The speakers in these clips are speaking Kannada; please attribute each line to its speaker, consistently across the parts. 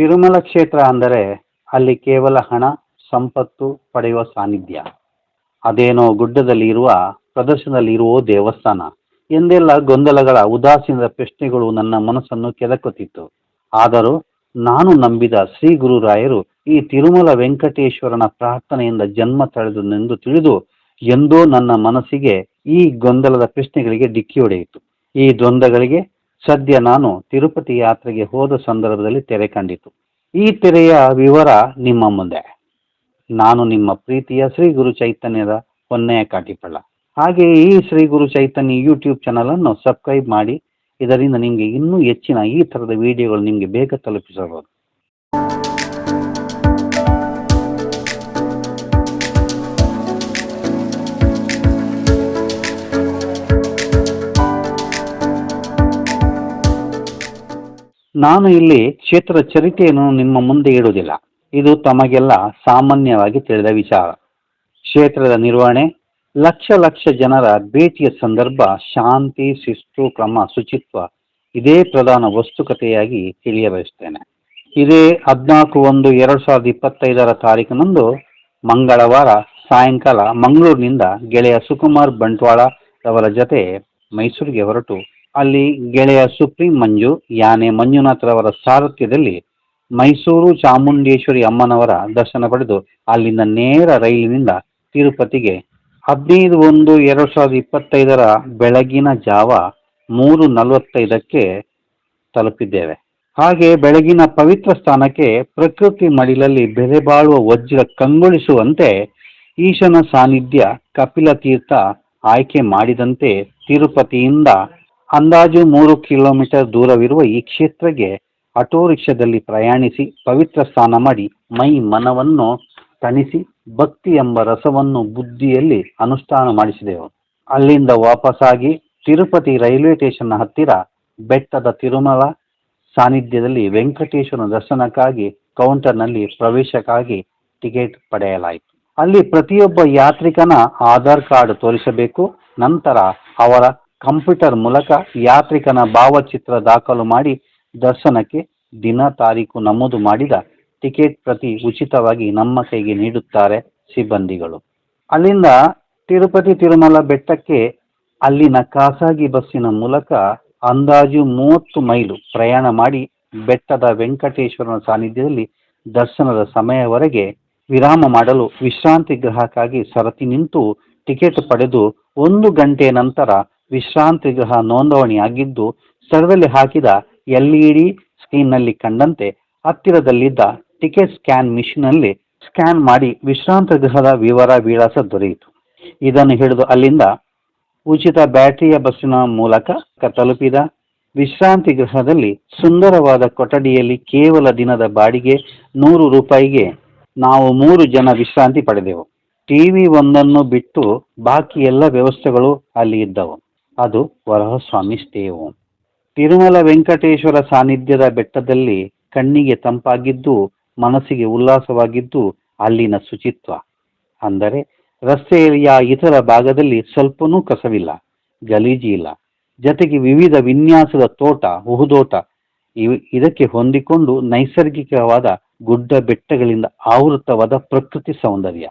Speaker 1: ತಿರುಮಲ ಕ್ಷೇತ್ರ ಅಂದರೆ ಅಲ್ಲಿ ಕೇವಲ ಹಣ, ಸಂಪತ್ತು ಪಡೆಯುವ ಸಾನ್ನಿಧ್ಯ. ಅದೇನೋ ಗುಡ್ಡದಲ್ಲಿ ಇರುವ ಪ್ರದರ್ಶನದಲ್ಲಿ ಇರುವ ದೇವಸ್ಥಾನ. ಎಂದೆಲ್ಲ ಗೊಂದಲಗಳ, ಉದಾಸೀನದ ಪ್ರಶ್ನೆಗಳು ನನ್ನ ಮನಸ್ಸನ್ನು ಕೆದಕುತ್ತಿತ್ತು. ಆದರೂ ನಾನು ನಂಬಿದ ಶ್ರೀ ಗುರುರಾಯರು ಈ ತಿರುಮಲ ವೆಂಕಟೇಶ್ವರನ ಪ್ರಾರ್ಥನೆಯಿಂದ ಜನ್ಮ ತಳೆದನೆಂದು ತಿಳಿದು ಎಂದೋ ನನ್ನ ಮನಸ್ಸಿಗೆ ಈ ಗೊಂದಲದ ಪ್ರಶ್ನೆಗಳಿಗೆ ಡಿಕ್ಕಿ ಹೊಡೆಯಿತು. ಈ ದ್ವಂದ್ವಗಳಿಗೆ ಸದ್ಯ ನಾನು ತಿರುಪತಿ ಯಾತ್ರೆಗೆ ಹೋದ ಸಂದರ್ಭದಲ್ಲಿ ತೆರೆ ಕಂಡಿತು. ಈ ತೆರೆಯ ವಿವರ ನಿಮ್ಮ ಮುಂದೆ. ನಾನು ನಿಮ್ಮ ಪ್ರೀತಿಯ ಶ್ರೀ ಗುರು ಚೈತನ್ಯದ ಹೊನ್ನೆಯ ಕಾಟಿಪಳ್ಳ. ಹಾಗೆ ಈ ಶ್ರೀ ಗುರು ಚೈತನ್ಯ ಯೂಟ್ಯೂಬ್ ಚಾನಲ್ ಅನ್ನು ಸಬ್ಸ್ಕ್ರೈಬ್ ಮಾಡಿ. ಇದರಿಂದ ನಿಮಗೆ ಇನ್ನೂ ಹೆಚ್ಚಿನ ಈ ಥರದ ವಿಡಿಯೋಗಳು ನಿಮಗೆ ಬೇಗ ತಲುಪಿಸಬಹುದು. ನಾನು ಇಲ್ಲಿ ಕ್ಷೇತ್ರ ಚರಿತೆಯನ್ನು ನಿಮ್ಮ ಮುಂದೆ ಇಡುವುದಿಲ್ಲ. ಇದು ತಮಗೆಲ್ಲ ಸಾಮಾನ್ಯವಾಗಿ ತಿಳಿದ ವಿಚಾರ. ಕ್ಷೇತ್ರದ ನಿರ್ವಹಣೆ, ಲಕ್ಷ ಲಕ್ಷ ಜನರ ಭೇಟಿಯ ಸಂದರ್ಭ, ಶಾಂತಿ, ಶಿಸ್ತು, ಕ್ರಮ, ಶುಚಿತ್ವ, ಇದೇ ಪ್ರಧಾನ ವಸ್ತುಕತೆಯಾಗಿ ತಿಳಿಯಬಯಸ್ತೇನೆ ಇದೇ ಹದಿನಾಲ್ಕು ಒಂದು ಎರಡು ಸಾವಿರದ ಇಪ್ಪತ್ತೈದರ ತಾರೀಕಿನಂದು ಮಂಗಳವಾರ ಸಾಯಂಕಾಲ ಮಂಗಳೂರಿನಿಂದ ಗೆಳೆಯ ಸುಕುಮಾರ್ ಬಂಟ್ವಾಳ ಅವರ ಜತೆ ಮೈಸೂರಿಗೆ ಹೊರಟು ಅಲ್ಲಿ ಗೆಳೆಯ ಸುಪ್ರೀಂ ಮಂಜು, ಯಾನೆ ಮಂಜುನಾಥರವರ ಸಾರಥ್ಯದಲ್ಲಿ ಮೈಸೂರು ಚಾಮುಂಡೇಶ್ವರಿ ಅಮ್ಮನವರ ದರ್ಶನ ಪಡೆದು ಅಲ್ಲಿಂದ ನೇರ ರೈಲಿನಿಂದ ತಿರುಪತಿಗೆ. ಹದಿನೈದು ಒಂದು ಎರಡು ಸಾವಿರದ ಇಪ್ಪತ್ತೈದರ ಬೆಳಗಿನ ಜಾವ ಮೂರು ನಲವತ್ತೈದಕ್ಕೆ ತಲುಪಿದ್ದೇವೆ. ಹಾಗೆ ಬೆಳಗಿನ ಪವಿತ್ರ ಸ್ಥಾನಕ್ಕೆ ಪ್ರಕೃತಿ ಮಡಿಲಲ್ಲಿ ಬೆಲೆ ಬಾಳುವ ವಜ್ರ ಕಂಗೊಳಿಸುವಂತೆ ಈಶನ ಸಾನ್ನಿಧ್ಯ ಕಪಿಲ ತೀರ್ಥ ಆಯ್ಕೆ ಮಾಡಿದಂತೆ ತಿರುಪತಿಯಿಂದ ಅಂದಾಜು ಮೂರು ಕಿಲೋಮೀಟರ್ ದೂರವಿರುವ ಈ ಕ್ಷೇತ್ರಕ್ಕೆ ಆಟೋ ರಿಕ್ಷಾದಲ್ಲಿ ಪ್ರಯಾಣಿಸಿ ಪವಿತ್ರ ಸ್ನಾನ ಮಾಡಿ ಮೈ ಮನವನ್ನು ತಣಿಸಿ ಭಕ್ತಿ ಎಂಬ ರಸವನ್ನು ಬುದ್ಧಿಯಲ್ಲಿ ಅನುಷ್ಠಾನ ಮಾಡಿಸಿದೆವು. ಅಲ್ಲಿಂದ ವಾಪಸ್ಸಾಗಿ ತಿರುಪತಿ ರೈಲ್ವೆ ಸ್ಟೇಷನ್ ಹತ್ತಿರ ಬೆಟ್ಟದ ತಿರುಮಲ ಸಾನ್ನಿಧ್ಯದಲ್ಲಿ ವೆಂಕಟೇಶ್ವರ ದರ್ಶನಕ್ಕಾಗಿ ಕೌಂಟರ್ನಲ್ಲಿ ಪ್ರವೇಶಕ್ಕಾಗಿ ಟಿಕೆಟ್ ಪಡೆಯಲಾಯಿತು. ಅಲ್ಲಿ ಪ್ರತಿಯೊಬ್ಬ ಯಾತ್ರಿಕನ ಆಧಾರ್ ಕಾರ್ಡ್ ತೋರಿಸಬೇಕು, ನಂತರ ಅವರ ಕಂಪ್ಯೂಟರ್ ಮೂಲಕ ಯಾತ್ರಿಕನ ಭಾವಚಿತ್ರ ದಾಖಲು ಮಾಡಿ ದರ್ಶನಕ್ಕೆ ದಿನ ತಾರೀಕು ನಮೂದು ಮಾಡಿದ ಟಿಕೆಟ್ ಪ್ರತಿ ಉಚಿತವಾಗಿ ನಮ್ಮ ಕೈಗೆ ನೀಡುತ್ತಾರೆ ಸಿಬ್ಬಂದಿಗಳು. ಅಲ್ಲಿಂದ ತಿರುಪತಿ ತಿರುಮಲ ಬೆಟ್ಟಕ್ಕೆ ಅಲ್ಲಿನ ಖಾಸಗಿ ಬಸ್ಸಿನ ಮೂಲಕ ಅಂದಾಜು ಮೂವತ್ತು ಮೈಲು ಪ್ರಯಾಣ ಮಾಡಿ ಬೆಟ್ಟದ ವೆಂಕಟೇಶ್ವರನ ಸಾನ್ನಿಧ್ಯದಲ್ಲಿ ದರ್ಶನದ ಸಮಯವರೆಗೆ ವಿರಾಮ ಮಾಡಲು ವಿಶ್ರಾಂತಿ ಗೃಹಕ್ಕಾಗಿ ಸರತಿ ನಿಂತು ಟಿಕೆಟ್ ಪಡೆದು ಒಂದು ಗಂಟೆ ನಂತರ ವಿಶ್ರಾಂತಿ ಗೃಹ ನೋಂದಣಿಯಾಗಿದ್ದು ಸ್ಥಳದಲ್ಲಿ ಹಾಕಿದ ಎಲ್ಇಡಿ ಸ್ಕ್ರೀನ್ನಲ್ಲಿ ಕಂಡಂತೆ ಹತ್ತಿರದಲ್ಲಿದ್ದ ಟಿಕೆಟ್ ಸ್ಕ್ಯಾನ್ ಮಿಷಿನಲ್ಲಿ ಸ್ಕ್ಯಾನ್ ಮಾಡಿ ವಿಶ್ರಾಂತಿ ಗೃಹದ ವಿವರ ವಿಳಾಸ ದೊರೆಯಿತು. ಇದನ್ನು ಹಿಡಿದು ಅಲ್ಲಿಂದ ಉಚಿತ ಬ್ಯಾಟರಿಯ ಬಸ್ಸಿನ ಮೂಲಕ ತಲುಪಿದ ವಿಶ್ರಾಂತಿ ಗೃಹದಲ್ಲಿ ಸುಂದರವಾದ ಕೊಠಡಿಯಲ್ಲಿ ಕೇವಲ ದಿನದ ಬಾಡಿಗೆ ನೂರು ರೂಪಾಯಿಗೆ ನಾವು ಮೂರು ಜನ ವಿಶ್ರಾಂತಿ ಪಡೆದೆವು. ಟಿವಿ ಒಂದನ್ನು ಬಿಟ್ಟು ಬಾಕಿ ಎಲ್ಲ ವ್ಯವಸ್ಥೆಗಳು ಅಲ್ಲಿ ಇದ್ದವು. ಅದು ವರಹಸ್ವಾಮಿ ಸ್ಟೇ ಹೋಮ್ ತಿರುಮಲ ವೆಂಕಟೇಶ್ವರ ಸಾನ್ನಿಧ್ಯದ ಬೆಟ್ಟದಲ್ಲಿ ಕಣ್ಣಿಗೆ ತಂಪಾಗಿದ್ದು, ಮನಸ್ಸಿಗೆ ಉಲ್ಲಾಸವಾಗಿದ್ದು ಅಲ್ಲಿನ ಶುಚಿತ್ವ. ಅಂದರೆ ರಸ್ತೆಯ ಇತರ ಭಾಗದಲ್ಲಿ ಸ್ವಲ್ಪನೂ ಕಸವಿಲ್ಲ, ಗಲೀಜಿ ಇಲ್ಲ. ಜೊತೆಗೆ ವಿವಿಧ ವಿನ್ಯಾಸದ ತೋಟ ಉಹುದೋಟ ಇದಕ್ಕೆ ಹೊಂದಿಕೊಂಡು ನೈಸರ್ಗಿಕವಾದ ಗುಡ್ಡ ಬೆಟ್ಟಗಳಿಂದ ಆವೃತವಾದ ಪ್ರಕೃತಿ ಸೌಂದರ್ಯ.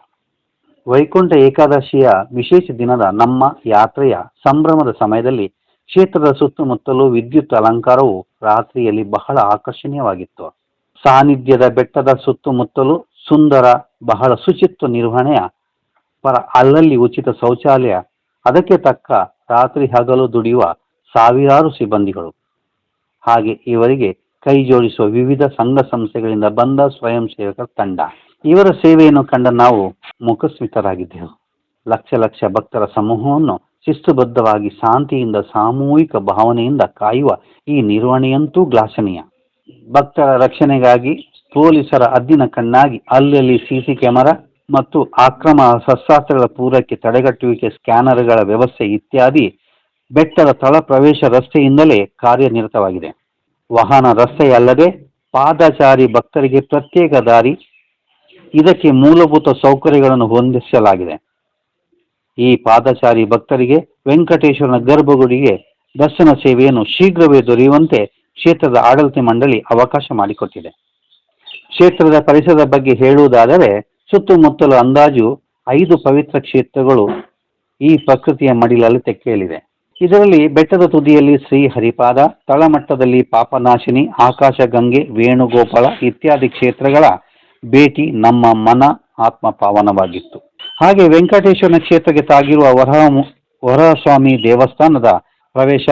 Speaker 1: ವೈಕುಂಠ ಏಕಾದಶಿಯ ವಿಶೇಷ ದಿನದ ನಮ್ಮ ಯಾತ್ರೆಯ ಸಂಭ್ರಮದ ಸಮಯದಲ್ಲಿ ಕ್ಷೇತ್ರದ ಸುತ್ತಮುತ್ತಲೂ ವಿದ್ಯುತ್ ಅಲಂಕಾರವು ರಾತ್ರಿಯಲ್ಲಿ ಬಹಳ ಆಕರ್ಷಣೀಯವಾಗಿತ್ತು. ಸಾನ್ನಿಧ್ಯದ ಬೆಟ್ಟದ ಸುತ್ತಮುತ್ತಲೂ ಸುಂದರ, ಬಹಳ ಶುಚಿತ್ವ ನಿರ್ವಹಣೆಯ ಪರ ಅಲ್ಲಲ್ಲಿ ಉಚಿತ ಶೌಚಾಲಯ, ಅದಕ್ಕೆ ತಕ್ಕ ರಾತ್ರಿ ಹಗಲು ದುಡಿಯುವ ಸಾವಿರಾರು ಸಿಬ್ಬಂದಿಗಳು. ಹಾಗೆ ಇವರಿಗೆ ಕೈ ಜೋಡಿಸುವ ವಿವಿಧ ಸಂಘ ಸಂಸ್ಥೆಗಳಿಂದ ಬಂದ ಸ್ವಯಂ ಸೇವಕರ ತಂಡ. ಇವರ ಸೇವೆಯನ್ನು ಕಂಡ ನಾವು ಮುಖಸ್ಮಿತರಾಗಿದ್ದೆವು. ಲಕ್ಷ ಲಕ್ಷ ಭಕ್ತರ ಸಮೂಹವನ್ನು ಶಿಸ್ತುಬದ್ಧವಾಗಿ ಶಾಂತಿಯಿಂದ ಸಾಮೂಹಿಕ ಭಾವನೆಯಿಂದ ಕಾಯುವ ಈ ನಿರ್ವಹಣೆಯಂತೂ ಗ್ಲಾಸನೀಯ. ಭಕ್ತರ ರಕ್ಷಣೆಗಾಗಿ ಪೊಲೀಸರ ಅದ್ದಿನ ಕಣ್ಣಾಗಿ ಅಲ್ಲಲ್ಲಿ ಸಿಸಿ ಕ್ಯಾಮೆರಾ ಮತ್ತು ಆಕ್ರಮ ಶಸ್ತ್ರಾಸ್ತ್ರಗಳ ಪೂರಕ್ಕೆ ತಡೆಗಟ್ಟುವಿಕೆ, ಸ್ಕ್ಯಾನರ್ಗಳ ವ್ಯವಸ್ಥೆ ಇತ್ಯಾದಿ ಬೆಟ್ಟದ ತಳ ಪ್ರವೇಶ ರಸ್ತೆಯಿಂದಲೇ ಕಾರ್ಯನಿರತವಾಗಿದೆ. ವಾಹನ ರಸ್ತೆಯಲ್ಲದೆ ಪಾದಚಾರಿ ಭಕ್ತರಿಗೆ ಪ್ರತ್ಯೇಕ ದಾರಿ ಇದಕ್ಕೆ ಮೂಲಭೂತ ಸೌಕರ್ಯಗಳನ್ನು ಹೊಂದಿಸಲಾಗಿದೆ. ಈ ಪಾದಚಾರಿ ಭಕ್ತರಿಗೆ ವೆಂಕಟೇಶ್ವರನ ಗರ್ಭಗುಡಿಗೆ ದರ್ಶನ ಸೇವೆಯನ್ನು ಶೀಘ್ರವೇ ದೊರೆಯುವಂತೆ ಕ್ಷೇತ್ರದ ಆಡಳಿತ ಮಂಡಳಿ ಅವಕಾಶ ಮಾಡಿಕೊಟ್ಟಿದೆ. ಕ್ಷೇತ್ರದ ಪರಿಸರದ ಬಗ್ಗೆ ಹೇಳುವುದಾದರೆ, ಸುತ್ತಮುತ್ತಲು ಅಂದಾಜು ಐದು ಪವಿತ್ರ ಕ್ಷೇತ್ರಗಳು ಈ ಪ್ರಕೃತಿಯ ಮಡಿಲಲ್ಲಿ ತೆಕ್ಕೇಲಿದೆ ಇದರಲ್ಲಿ ಬೆಟ್ಟದ ತುದಿಯಲ್ಲಿ ಶ್ರೀ ಹರಿಪಾದ, ತಳಮಟ್ಟದಲ್ಲಿ ಪಾಪನಾಶಿನಿ, ಆಕಾಶ ಗಂಗೆ, ವೇಣುಗೋಪಾಲ ಇತ್ಯಾದಿ ಕ್ಷೇತ್ರಗಳ ಭೇಟಿ ನಮ್ಮ ಮನ ಆತ್ಮ ಪಾವನವಾಗಿತ್ತು ಹಾಗೆ ವೆಂಕಟೇಶ್ವರನ ಕ್ಷೇತ್ರಕ್ಕೆ ತಾಗಿರುವ ವರಹ ವರಹಸ್ವಾಮಿ ದೇವಸ್ಥಾನದ ಪ್ರವೇಶ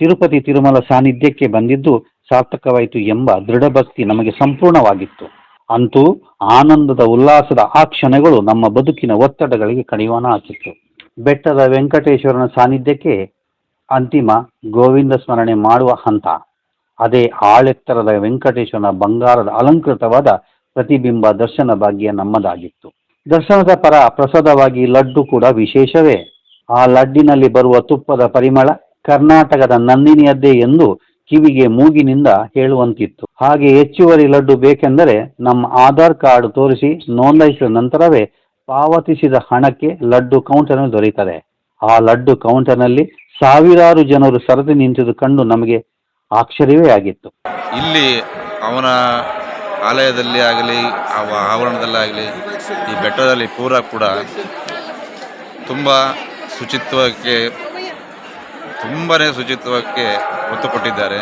Speaker 1: ತಿರುಪತಿ ತಿರುಮಲ ಸಾನ್ನಿಧ್ಯಕ್ಕೆ ಬಂದಿದ್ದು ಸಾರ್ಥಕವಾಯಿತು ಎಂಬ ದೃಢಭಕ್ತಿ ನಮಗೆ ಸಂಪೂರ್ಣವಾಗಿತ್ತು. ಅಂತೂ ಆನಂದದ ಉಲ್ಲಾಸದ ಆ ಕ್ಷಣಗಳು ನಮ್ಮ ಬದುಕಿನ ಒತ್ತಡಗಳಿಗೆ ಕಡಿವಾಣ ಹಾಕಿತ್ತು. ಬೆಟ್ಟದ ವೆಂಕಟೇಶ್ವರನ ಸಾನ್ನಿಧ್ಯಕ್ಕೆ ಅಂತಿಮ ಗೋವಿಂದ ಸ್ಮರಣೆ ಮಾಡುವ ಹಂತ. ಅದೇ ಆಳೆತ್ತರದ ವೆಂಕಟೇಶ್ವರನ ಬಂಗಾರದ ಅಲಂಕೃತವಾದ ಪ್ರತಿಬಿಂಬ ದರ್ಶನ ಭಾಗ್ಯ ನಮ್ಮದಾಗಿತ್ತು. ದರ್ಶನದ ಪರ ಪ್ರಸಾದವಾಗಿ ಲಡ್ಡು ಕೂಡ ವಿಶೇಷವೇ. ಆ ಲಡ್ಡಿನಲ್ಲಿ ಬರುವ ತುಪ್ಪದ ಪರಿಮಳ ಕರ್ನಾಟಕದ ನಂದಿನಿಯದ್ದೇ ಎಂದು ಕಿವಿಗೆ ಮೂಗಿನಿಂದ ಹೇಳುವಂತಿತ್ತು. ಹಾಗೆ ಹೆಚ್ಚುವರಿ ಲಡ್ಡು ಬೇಕೆಂದರೆ ನಮ್ಮ ಆಧಾರ್ ಕಾರ್ಡ್ ತೋರಿಸಿ ನೋಂದಾಯಿಸಿದ ನಂತರವೇ ಪಾವತಿಸಿದ ಹಣಕ್ಕೆ ಲಡ್ಡು ಕೌಂಟರ್ ದೊರೆಯುತ್ತದೆ. ಆ ಲಡ್ಡು ಕೌಂಟರ್ನಲ್ಲಿ ಸಾವಿರಾರು ಜನರು ಸರದಿ ನಿಂತಿದ್ದು ಕಂಡು ನಮಗೆ ಆಶ್ಚರ್ಯವೇ ಆಗಿತ್ತು.
Speaker 2: ಇಲ್ಲಿ ಅವನ ಆಲಯದಲ್ಲಿ ಆಗಲಿ ಆ ಆವರಣದಲ್ಲೇ ಆಗಲಿ, ಈ ಬೆಟ್ಟದಲ್ಲಿ ಪೂರ ಕೂಡ ತುಂಬ ಶುಚಿತ್ವಕ್ಕೆ ತುಂಬಾ ಶುಚಿತ್ವಕ್ಕೆ ಒತ್ತು ಕೊಟ್ಟಿದ್ದಾರೆ.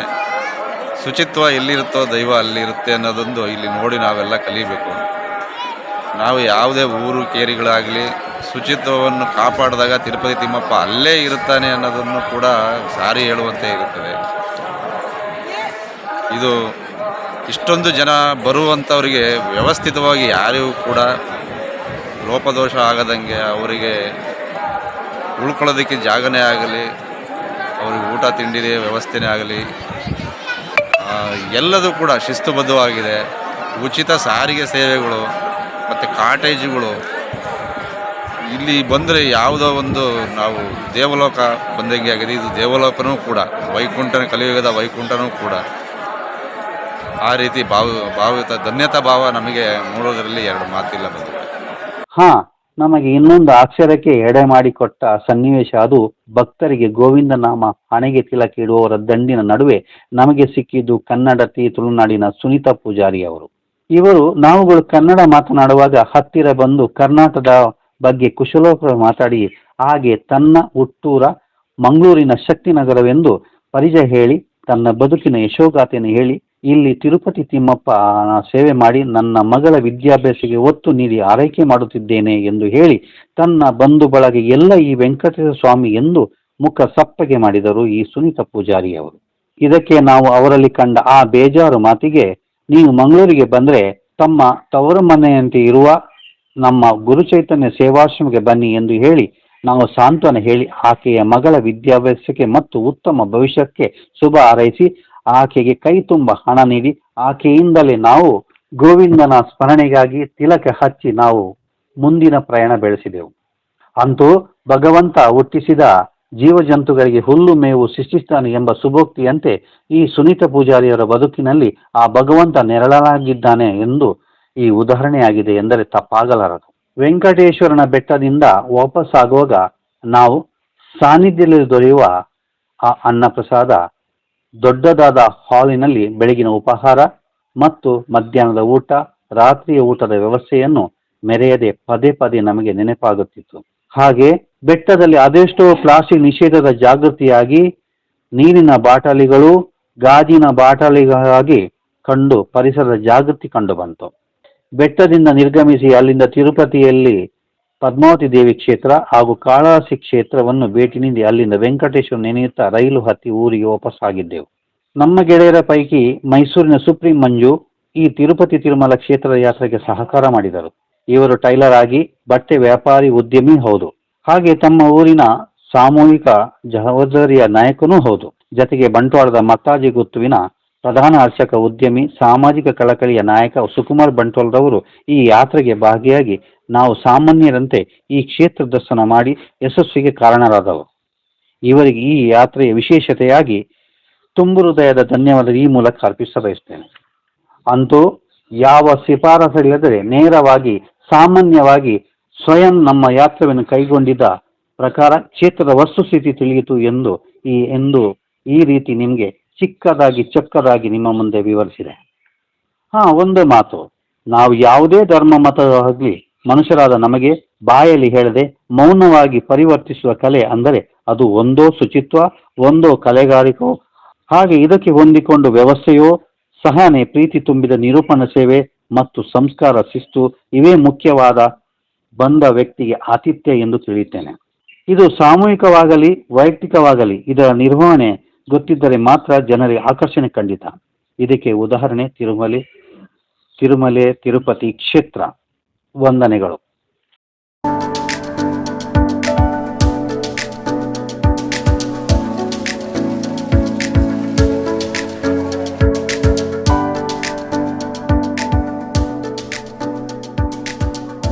Speaker 2: ಶುಚಿತ್ವ ಎಲ್ಲಿರುತ್ತೋ ದೈವ ಅಲ್ಲಿರುತ್ತೆ ಅನ್ನೋದೊಂದು ಇಲ್ಲಿ ನೋಡಿ ನಾವೆಲ್ಲ ಕಲಿಬೇಕು. ನಾವು ಯಾವುದೇ ಊರು, ಕೇರಿಗಳಾಗಲಿ, ಶುಚಿತ್ವವನ್ನು ಕಾಪಾಡಿದಾಗ ತಿರುಪತಿ ತಿಮ್ಮಪ್ಪ ಅಲ್ಲೇ ಇರುತ್ತಾನೆ ಅನ್ನೋದನ್ನು ಕೂಡ ಸಾರಿ ಹೇಳುವಂತೆ ಇರುತ್ತದೆ. ಇದು ಇಷ್ಟೊಂದು ಜನ ಬರುವಂಥವರಿಗೆ ವ್ಯವಸ್ಥಿತವಾಗಿ ಯಾರಿಗೂ ಕೂಡ ಲೋಪದೋಷ ಆಗದಂಗೆ ಅವರಿಗೆ ಉಳ್ಕೊಳ್ಳೋದಕ್ಕೆ ಜಾಗನೇ ಆಗಲಿ, ಅವ್ರಿಗೆ ಊಟ ತಿಂಡಿದೆ ವ್ಯವಸ್ಥೆನೇ ಆಗಲಿ ಎಲ್ಲದೂ ಕೂಡ ಶಿಸ್ತುಬದ್ಧವಾಗಿದೆ. ಉಚಿತ ಸಾರಿಗೆ ಸೇವೆಗಳು ಮತ್ತು ಕಾಟೇಜುಗಳು ಇಲ್ಲಿ ಬಂದರೆ ಯಾವುದೋ ಒಂದು ನಾವು ದೇವಲೋಕ ಬಂದಂಗೆ ಆಗಿದೆ. ಇದು ದೇವಲೋಕನೂ ಕೂಡ, ವೈಕುಂಠನ, ಕಲಿಯುಗದ ವೈಕುಂಠನೂ ಕೂಡ. ಆ ರೀತಿ ಭಾವ, ಭಾವಿತ ಧನ್ಯತಾ ಭಾವ ನಮಗೆ ಮೂಡೋದರಲ್ಲಿ ಎರಡು ಮಾತಿಲ್ಲ ಬಂದಿದೆ
Speaker 1: ಹಾ, ನಮಗೆ ಇನ್ನೊಂದು ಅಕ್ಷರಕ್ಕೆ ಎಡೆ ಮಾಡಿಕೊಟ್ಟ ಸನ್ನಿವೇಶ ಅದು ಭಕ್ತರಿಗೆ ಗೋವಿಂದ ನಾಮ ಹಣೆಗೆ ತಿಲಕ ಇಡುವವರ ದಂಡಿನ ನಡುವೆ ನಮಗೆ ಸಿಕ್ಕಿದ್ದು ಕನ್ನಡತಿ ತುಳುನಾಡಿನ ಸುನೀತಾ ಪೂಜಾರಿ ಅವರು ಇವರು ನಾವುಗಳು ಕನ್ನಡ ಮಾತನಾಡುವಾಗ ಹತ್ತಿರ ಬಂದು ಕರ್ನಾಟಕದ ಬಗ್ಗೆ ಕುಶಲೋಪ ಮಾತಾಡಿ, ಹಾಗೆ ತನ್ನ ಹುಟ್ಟೂರ ಮಂಗಳೂರಿನ ಶಕ್ತಿನಗರವೆಂದು ಪರಿಚಯ ಹೇಳಿ, ತನ್ನ ಬದುಕಿನ ಯಶೋಗಾಥೆಯನ್ನು ಹೇಳಿ ಇಲ್ಲಿ ತಿರುಪತಿ ತಿಮ್ಮಪ್ಪ ಸೇವೆ ಮಾಡಿ ನನ್ನ ಮಗಳ ವಿದ್ಯಾಭ್ಯಾಸಕ್ಕೆ ಒತ್ತು ನೀಡಿ ಆರೈಕೆ ಮಾಡುತ್ತಿದ್ದೇನೆ ಎಂದು ಹೇಳಿ ತನ್ನ ಬಂಧು ಬಳಗ ಎಲ್ಲ ಈ ವೆಂಕಟೇಶ್ವರ ಸ್ವಾಮಿ ಎಂದು ಮುಖ ಸಪ್ಪಗೆ ಮಾಡಿದರು ಈ ಸುನೀತ ಪೂಜಾರಿ ಅವರು. ಇದಕ್ಕೆ ನಾವು ಅವರಲ್ಲಿ ಕಂಡ ಆ ಬೇಜಾರು ಮಾತಿಗೆ ನೀವು ಮಂಗಳೂರಿಗೆ ಬಂದ್ರೆ ತಮ್ಮ ತವರು ಮನೆಯಂತೆ ಇರುವ ನಮ್ಮ ಗುರುಚೈತನ್ಯ ಸೇವಾಶ್ರಮಕ್ಕೆ ಬನ್ನಿ ಎಂದು ಹೇಳಿ ನಾವು ಸಾಂತ್ವನ ಹೇಳಿ ಆಕೆಯ ಮಗಳ ವಿದ್ಯಾಭ್ಯಾಸಕ್ಕೆ ಮತ್ತು ಉತ್ತಮ ಭವಿಷ್ಯಕ್ಕೆ ಶುಭ ಹಾರೈಸಿ ಆಕೆಗೆ ಕೈ ತುಂಬ ಹಣ ನೀಡಿ ಆಕೆಯಿಂದಲೇ ನಾವು ಗೋವಿಂದನ ಸ್ಮರಣೆಗಾಗಿ ತಿಲಕ ಹಚ್ಚಿ ನಾವು ಮುಂದಿನ ಪ್ರಯಾಣ ಬೆಳೆಸಿದೆವು. ಅಂತೂ ಭಗವಂತ ಹುಟ್ಟಿಸಿದ ಜೀವಜಂತುಗಳಿಗೆ ಹುಲ್ಲು ಮೇವು ಸೃಷ್ಟಿಸ್ತಾನೆ ಎಂಬ ಸುಭೋಕ್ತಿಯಂತೆ ಈ ಸುನೀತ ಪೂಜಾರಿಯವರ ಬದುಕಿನಲ್ಲಿ ಆ ಭಗವಂತ ನೆರಳಾಗಿದ್ದಾನೆ ಎಂದು ಈ ಉದಾಹರಣೆಯಾಗಿದೆ ಎಂದರೆ ತಪ್ಪಾಗಲಾರದು. ವೆಂಕಟೇಶ್ವರನ ಬೆಟ್ಟದಿಂದ ವಾಪಸ್ಸಾಗುವಾಗ ನಾವು ಸಾನ್ನಿಧ್ಯದಲ್ಲಿ ದೊರೆಯುವ ಆ ಅನ್ನ ಪ್ರಸಾದ ದೊಡ್ಡದಾದ ಹಾಲಿನಲ್ಲಿ ಬೆಳಗಿನ ಉಪಹಾರ ಮತ್ತು ಮಧ್ಯಾಹ್ನದ ಊಟ, ರಾತ್ರಿಯ ಊಟದ ವ್ಯವಸ್ಥೆಯನ್ನು ಮೆರೆಯದೆ ಪದೇ ಪದೇ ನಮಗೆ ನೆನಪಾಗುತ್ತಿತ್ತು. ಹಾಗೆ ಬೆಟ್ಟದಲ್ಲಿ ಅದೆಷ್ಟೋ ಪ್ಲಾಸ್ಟಿಕ್ ನಿಷೇಧದ ಜಾಗೃತಿಯಾಗಿ ನೀರಿನ ಬಾಟಲಿಗಳು, ಗಾಜಿನ ಬಾಟಲಿಗಳಾಗಿ ಕಂಡು ಪರಿಸರದ ಜಾಗೃತಿ ಕಂಡು ಬಂತು. ಬೆಟ್ಟದಿಂದ ನಿರ್ಗಮಿಸಿ ಅಲ್ಲಿಂದ ತಿರುಪತಿಯಲ್ಲಿ ಪದ್ಮಾವತಿ ದೇವಿ ಕ್ಷೇತ್ರ ಹಾಗೂ ಕಾಳಾಸಿ ಕ್ಷೇತ್ರವನ್ನು ಭೇಟಿ ನೀಡಿ ಅಲ್ಲಿಂದ ವೆಂಕಟೇಶ್ವರ ನೆನೆಯುತ್ತಾ ರೈಲು ಹತ್ತಿ ಊರಿಗೆ ವಾಪಸ್ಸಾಗಿದ್ದೆವು ನಮ್ಮ ಗೆಳೆಯರ ಪೈಕಿ ಮೈಸೂರಿನ ಸುಪ್ರೀಂ ಮಂಜು ಈ ತಿರುಪತಿ ತಿರುಮಲ ಕ್ಷೇತ್ರದ ಯಾತ್ರೆಗೆ ಸಹಕಾರ ಮಾಡಿದರು. ಇವರು ಟೈಲರ್ ಆಗಿ ಬಟ್ಟೆ ವ್ಯಾಪಾರಿ, ಉದ್ಯಮಿ ಹೌದು. ಹಾಗೆ ತಮ್ಮ ಊರಿನ ಸಾಮೂಹಿಕ ಜವಾಬ್ದಾರಿಯ ನಾಯಕನೂ ಹೌದು. ಜತೆಗೆ ಬಂಟ್ವಾಳದ ಮತ್ತಾಜಿ ಗುತ್ತುವಿನ ಪ್ರಧಾನ ಅರ್ಚಕ ಉದ್ಯಮಿ, ಸಾಮಾಜಿಕ ಕಳಕಳಿಯ ನಾಯಕ ಸುಕುಮಾರ್ ಬಂಟ್ವಾಳರವರು ಈ ಯಾತ್ರೆಗೆ ಭಾಗಿಯಾಗಿ ನಾವು ಸಾಮಾನ್ಯರಂತೆ ಈ ಕ್ಷೇತ್ರ ದರ್ಶನ ಮಾಡಿ ಯಶಸ್ವಿಗೆ ಕಾರಣರಾದವು ಇವರಿಗೆ ಈ ಯಾತ್ರೆಯ ವಿಶೇಷತೆಯಾಗಿ ತುಂಬು ಹೃದಯದ ಧನ್ಯವಾದ ಈ ಮೂಲಕ ಅರ್ಪಿಸ ಬಯಸ್ತೇನೆ ಅಂತೂ ಯಾವ ಶಿಫಾರಸರಿಲ್ಲದೆ ನೇರವಾಗಿ ಸಾಮಾನ್ಯವಾಗಿ ಸ್ವಯಂ ನಮ್ಮ ಯಾತ್ರೆಯನ್ನು ಕೈಗೊಂಡಿದ್ದ ಪ್ರಕಾರ ಕ್ಷೇತ್ರದ ವಸ್ತುಸ್ಥಿತಿ ತಿಳಿಯಿತು ಎಂದು ಈ ಎಂದು ಈ ರೀತಿ ನಿಮಗೆ ಚಿಕ್ಕದಾಗಿ ಚೊಕ್ಕದಾಗಿ ನಿಮ್ಮ ಮುಂದೆ ವಿವರಿಸಿದೆ. ಹಾ, ಒಂದು ಮಾತು. ನಾವು ಯಾವುದೇ ಧರ್ಮ ಮತವಾಗಲಿ ಮನುಷ್ಯರಾದ ನಮಗೆ ಬಾಯಲ್ಲಿ ಹೇಳದೆ ಮೌನವಾಗಿ ಪರಿವರ್ತಿಸುವ ಕಲೆ ಅಂದರೆ ಅದು ಒಂದೋ ಶುಚಿತ್ವ, ಒಂದೋ ಕಲೆಗಾರಿಕೋ, ಹಾಗೆ ಇದಕ್ಕೆ ಹೊಂದಿಕೊಂಡು ವ್ಯವಸ್ಥೆಯೋ, ಸಹನೆ, ಪ್ರೀತಿ ತುಂಬಿದ ನಿರೂಪಣ ಸೇವೆ ಮತ್ತು ಸಂಸ್ಕಾರ ಶಿಸ್ತು ಇವೇ ಮುಖ್ಯವಾದ ಬಂದ ವ್ಯಕ್ತಿಗೆ ಆತಿಥ್ಯ ಎಂದು ತಿಳಿಯುತ್ತೇನೆ. ಇದು ಸಾಮೂಹಿಕವಾಗಲಿ, ವೈಯಕ್ತಿಕವಾಗಲಿ, ಇದರ ನಿರ್ವಹಣೆ ಗೊತ್ತಿದ್ದರೆ ಮಾತ್ರ ಜನರಿಗೆ ಆಕರ್ಷಣೆ ಖಂಡಿತ. ಇದಕ್ಕೆ ಉದಾಹರಣೆ ತಿರುಮಲೆ ತಿರುಮಲೆ ತಿರುಪತಿ ಕ್ಷೇತ್ರ ವಂದನೆಗಳು.